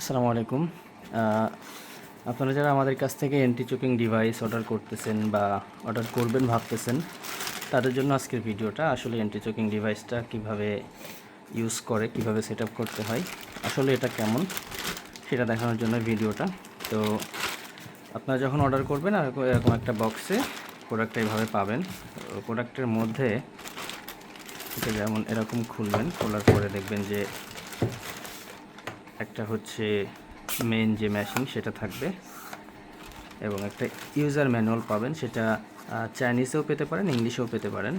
আসসালামু আলাইকুম। আপনারা যারা আমাদের কাছ থেকে এন্টি চোকিং ডিভাইস অর্ডার করতেছেন বা অর্ডার করবেন ভাবতেছেন, তাদের জন্য আজকের ভিডিওটা আসলে এন্টি চোকিং ডিভাইসটা কীভাবে ইউজ করে, কীভাবে সেট করতে হয়, আসলে এটা কেমন, সেটা দেখানোর জন্য ভিডিওটা। তো আপনারা যখন অর্ডার করবেন, আর এরকম একটা বক্সে প্রোডাক্টটা এইভাবে পাবেন। প্রোডাক্টের মধ্যে এটা যেমন এরকম খুলবেন, খোলার পরে দেখবেন যে একটা হচ্ছে মেন যে মেশিন সেটা থাকবে এবং একটা ইউজার ম্যানুয়াল পাবেন, সেটা চাইনিজেও পেতে পারেন ইংলিশেও পেতে পারেন।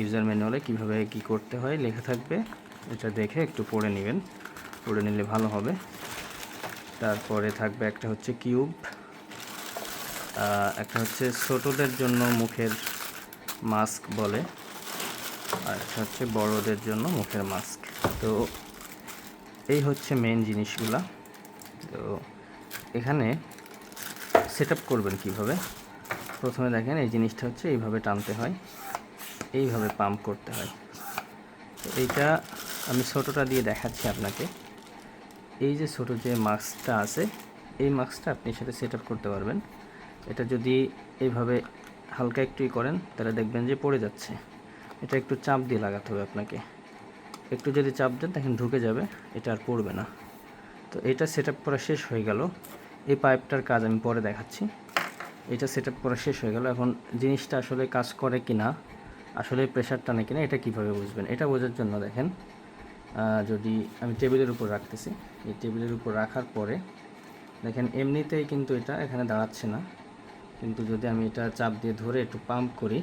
ইউজার ম্যানুয়ালে কীভাবে কি করতে হয় লেখা থাকবে, এটা দেখে একটু পড়ে নেবেন। পড়ে নিলে ভালো হবে। তারপরে থাকবে একটা হচ্ছে কিউব একটা হচ্ছে ছোটদের জন্য মুখের মাস্ক বলে, আর একটা হচ্ছে বড়দের জন্য মুখের মাস্ক তো এই হচ্ছে মেন জিনিসগুলা। তো এখানে সেট করবেন কীভাবে? প্রথমে দেখেন এই জিনিসটা হচ্ছে এইভাবে টানতে হয়, এইভাবে পাম্প করতে হয়। তো এইটা আমি ছোটোটা দিয়ে দেখাচ্ছি আপনাকে। এই যে ছোটো যে মাস্কটা আছে, এই মাস্কটা আপনি সাথে সেট করতে পারবেন। এটা যদি এইভাবে হালকা একটুই করেন, তাহলে দেখবেন যে পড়ে যাচ্ছে। এটা একটু চাপ দিয়ে লাগাতে হবে আপনাকে। একটু যদি চাপ দেন, দেখেন ঢুকে যাবে, এটা আর পড়বে না। তো এটা সেট আপ করা শেষ হয়ে গেল। এই পাইপটার কাজ আমি পরে দেখাচ্ছি। এটা সেট আপ করা শেষ হয়ে গেল। এখন জিনিসটা আসলে কাজ করে কি না আসলে প্রেশার টানে কিনা, এটা কীভাবে বুঝবেন? এটা বোঝার জন্য দেখেন যদি আমি টেবিলের উপর রাখতেছি, এই টেবিলের উপর রাখার পরে দেখেন এমনিতেই কিন্তু এটা এখানে দাঁড়াচ্ছে না। কিন্তু যদি আমি এটা চাপ দিয়ে ধরে একটু পাম্প করি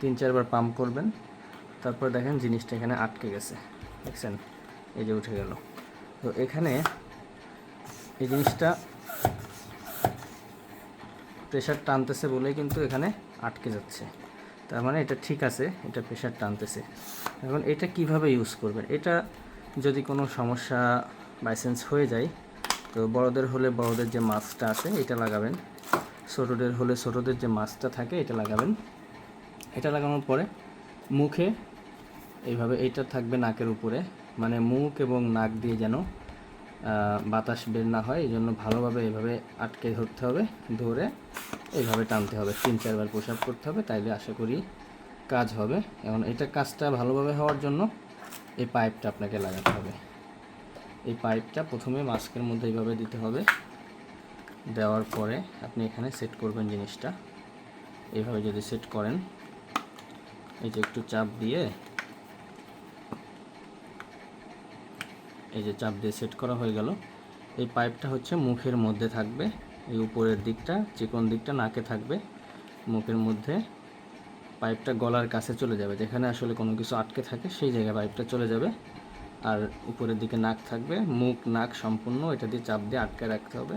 তিন চারবার পাম্প করবেন। তারপর দেখেন জিনিসটা এখানে আটকে গেছে। দেখছেন? এই যে উঠে গেল। তো এখানে এই জিনিসটা প্রেশার টানতেছে বলেই কিন্তু এখানে আটকে যাচ্ছে। তার মানে এটা ঠিক আছে, এটা প্রেশার টানতেছে। এখন এটা কীভাবে ইউজ করবেন? এটা যদি কোনো সমস্যা বাইসেন্স হয়ে যায়, তো বড়দের হলে বড়দের যে মাস্কটা আছে, এটা লাগাবেন। ছোটোদের হলে ছোটোদের যে মাস্কটা থাকে, এটা লাগাবেন। এটা লাগানোর পরে মুখে এইভাবে এইটা থাকবে নাকের উপরে। মানে মুখ এবং নাক দিয়ে যেন বাতাস বের না হয়, এই জন্য ভালোভাবে এইভাবে আটকে ধরতে হবে, ধরে এইভাবে টানতে হবে। তিন, চারবার পোশাক করতে হবে, তাইলে আশা করি কাজ হবে। এবং এটা কাজটা ভালোভাবে হওয়ার জন্য এই পাইপটা আপনাকে লাগাতে হবে। এই পাইপটা প্রথমে মাস্কের মধ্যে এইভাবে দিতে হবে। দেওয়ার পরে আপনি এখানে সেট করবেন জিনিসটা। এইভাবে যদি সেট করেন এই যে একটু চাপ দিয়ে, এই যে চাপ দিয়ে সেট করা হয়ে গেল। এই পাইপটা হচ্ছে মুখের মধ্যে থাকবে, এই উপরের দিকটা, চিকন দিকটা নাকে থাকবে। মুখের মধ্যে পাইপটা গলার কাছে চলে যাবে, যেখানে আসলে কোনো কিছু আটকে থাকে, সেই জায়গায় পাইপটা চলে যাবে। আর উপরের দিকে নাক থাকবে, মুখ, নাক সম্পূর্ণ এটা দিয়ে চাপ দিয়ে আটকে রাখতে হবে।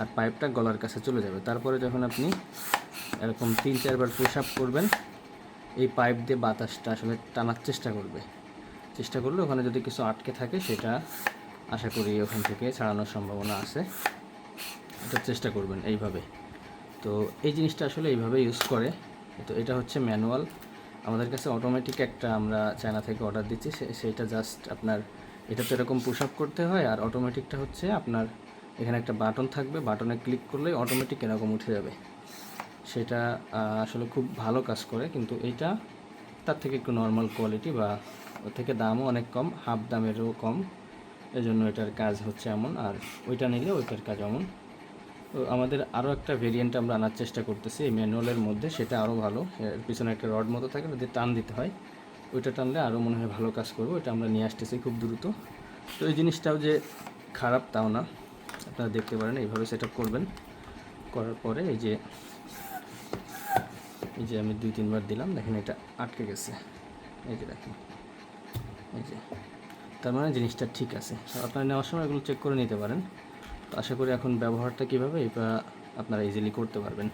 আর পাইপটা গলার কাছে চলে যাবে। তারপরে যখন আপনি এরকম তিন, চারবার পুশ আপ করবেন এই পাইপ দিয়ে বাতাসটা আসলে টানার চেষ্টা করবে। চেষ্টা করলে ওখানে যদি কিছু আটকে থাকে সেটা আশা করি ওখান থেকে ছাড়ানোর সম্ভাবনা আছে। এটা চেষ্টা করবেন এইভাবে। তো এই জিনিসটা আসলে এইভাবে ইউজ করে। তো এটা হচ্ছে ম্যানুয়াল আমাদের কাছে অটোমেটিক একটা আমরা চায়না থেকে অর্ডার দিচ্ছি। সেইটা জাস্ট আপনার এটা তো এরকম পুশ আপ করতে হয় আর অটোমেটিকটা হচ্ছে আপনার এখানে একটা বাটন থাকবে। বাটনে ক্লিক করলেই অটোমেটিক এরকম উঠে যাবে। সেটা আসলে খুব ভালো কাজ করে, কিন্তু এইটা তার থেকে একটু নর্মাল কোয়ালিটি বা ওর থেকে দামও অনেক কম হাফ দামেরও কম। এজন্য এটার কাজ হচ্ছে এমন, আর ওইটা নিলে ওইটার কাজ এমন তো আমাদের আরও একটা ভেরিয়েন্ট আমরা আনার চেষ্টা করতেছি, এই ম্যানুয়ালের মধ্যে, সেটা আরও ভালো। এর পিছনে একটা রড মতো থাকে ওটা দিয়ে টান দিতে হয়। ওইটা টানলে আরও মনে হয় ভালো কাজ করব, এটা আমরা নিয়ে আসতেছি খুব দ্রুত। তো এই জিনিসটাও যে খারাপ তাও না, আপনারা দেখতে পারেন, এইভাবে সেট করবেন। করার পরে এই যে এই যে আমি দুই তিনবার দিলাম, দেখেন এটা আটকে গেছে। এই যে দেখেন, এই যে। তার মানে জিনিসটা ঠিক আছে। আপনারা নেওয়ার সময় এগুলো চেক করে নিতে পারেন। তো আশা করি এখন ব্যবহারটা কীভাবে এটা আপনারা ইজিলি করতে পারবেন।